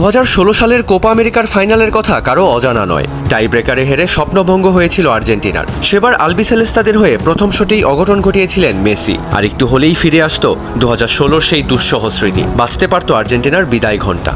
দু হাজার ষোলো সালের কোপা আমেরিকার ফাইনালের কথা কারও অজানা নয়। টাই ব্রেকারে হেরে স্বপ্নভঙ্গ হয়েছিল আর্জেন্টিনার। সেবার আলবি সেলেস্তাদের হয়ে প্রথম শটেই অঘটন ঘটিয়েছিলেন মেসি। আর একটু হলেই ফিরে আসতো দু সেই দুঃসহ স্মৃতি। বাঁচতে পারত আর্জেন্টিনার বিদায় ঘণ্টা।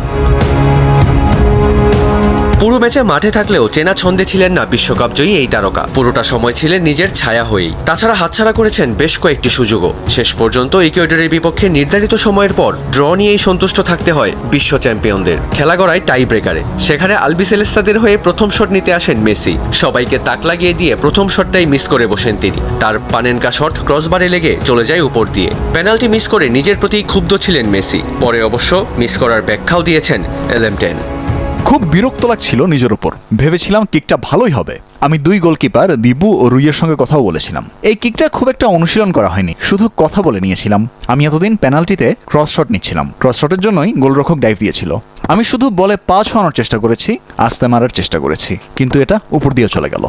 পুরো ম্যাচে মাঠে থাকলেও চেনা ছন্দে ছিলেন না বিশ্বকাপ জয়ী এই তারকা। পুরোটা সময় ছিলেন নিজের ছায়া হয়েই। তাছাড়া হাতছাড়া করেছেন বেশ কয়েকটি সুযোগও। শেষ পর্যন্ত ইকুয়েডরের বিপক্ষে নির্ধারিত সময়ের পর ড্র নিয়েই সন্তুষ্ট থাকতে হয় বিশ্ব চ্যাম্পিয়নদের। খেলা গড়ায় টাই ব্রেকারে সেখানে আলবিসেলেস্তাদের হয়ে প্রথম শট নিতে আসেন মেসি। সবাইকে তাক লাগিয়ে দিয়ে প্রথম শটটাই মিস করে বসেন তিনি। তার পানেনকা শট ক্রসবারে লেগে চলে যায় উপর দিয়ে। পেনাল্টি মিস করে নিজের প্রতি ক্ষুব্ধ ছিলেন মেসি। পরে অবশ্য মিস করার ব্যাখ্যাও দিয়েছেন এলএম টেন খুব বিরক্ত লাগছিল নিজের ওপর ভেবেছিলাম কিকটা ভালোই হবে। আমি দুই গোলকিপার দিবু ও রুইয়ের সঙ্গে কথাও বলেছিলাম। এই কিকটা খুব একটা অনুশীলন করা হয়নি, শুধু কথা বলে নিয়েছিলাম। আমি এতদিন পেনাল্টিতে ক্রস শট নিচ্ছিলাম। ক্রস শটের জন্যই গোলরক্ষক ডাইভ দিয়েছিল। আমি শুধু বলে পা ছোঁয়ানোর চেষ্টা করেছি, আস্তে মারার চেষ্টা করেছি, কিন্তু এটা উপর দিয়ে চলে গেল।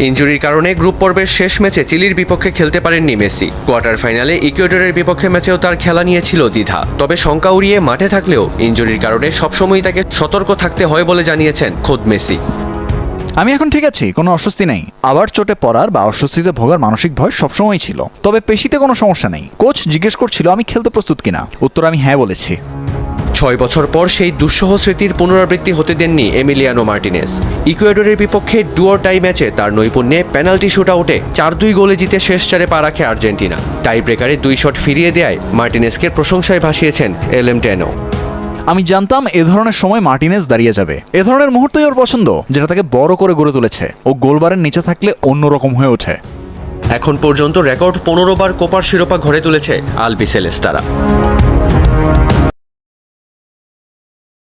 ইনজুরির কারণে গ্রুপ পর্বের শেষ ম্যাচে চিলির বিপক্ষে খেলতে পারেননি মেসি। কোয়ার্টার ফাইনালে ইকুয়েডরের বিপক্ষে ম্যাচেও তার খেলা নিয়েছিল দ্বিধা। তবে শঙ্কা উড়িয়ে মাঠে থাকলেও ইনজুরির কারণে সবসময় তাকে সতর্ক থাকতে হয় বলে জানিয়েছেন খোদ মেসি। আমি এখন ঠিক আছি, কোনো অস্বস্তি নেই। আবার চোটে পড়ার বা অস্বস্তিতে ভোগার মানসিক ভয় সবসময় ছিল। তবে পেশিতে কোনো সমস্যা নেই। কোচ জিজ্ঞেস করছিল, আমি খেলতে প্রস্তুত কিনা? উত্তর, আমি হ্যাঁ বলেছি। ছয় বছর পর সেই দুঃসহ স্মৃতির পুনরাবৃত্তি হতে দেননি এমিলিয়ানো মার্টিনেস। ইকুয়েডরের বিপক্ষে ডুয়ার টাই ম্যাচে তার নৈপুণ্যে পেনাল্টি শুট আউটে চার দুই গোলে জিতে শেষ চারে পা রাখে আর্জেন্টিনা। টাই ব্রেকারে দুই শট ফিরিয়ে দেয় মার্টিনেসকে প্রশংসায় ভাসিয়েছেন এল এম টেনো আমি জানতাম এ ধরনের সময় মার্টিনেজ দাঁড়িয়ে যাবে। এ ধরনের মুহূর্তই ওর পছন্দ যেটা তাকে বড় করে গড়ে তুলেছে। ও গোলবারের নিচে থাকলে অন্যরকম হয়ে ওঠে। এখন পর্যন্ত রেকর্ড পনেরো বার কোপার শিরোপা ঘরে তুলেছে আলবিসেলেস্তারা।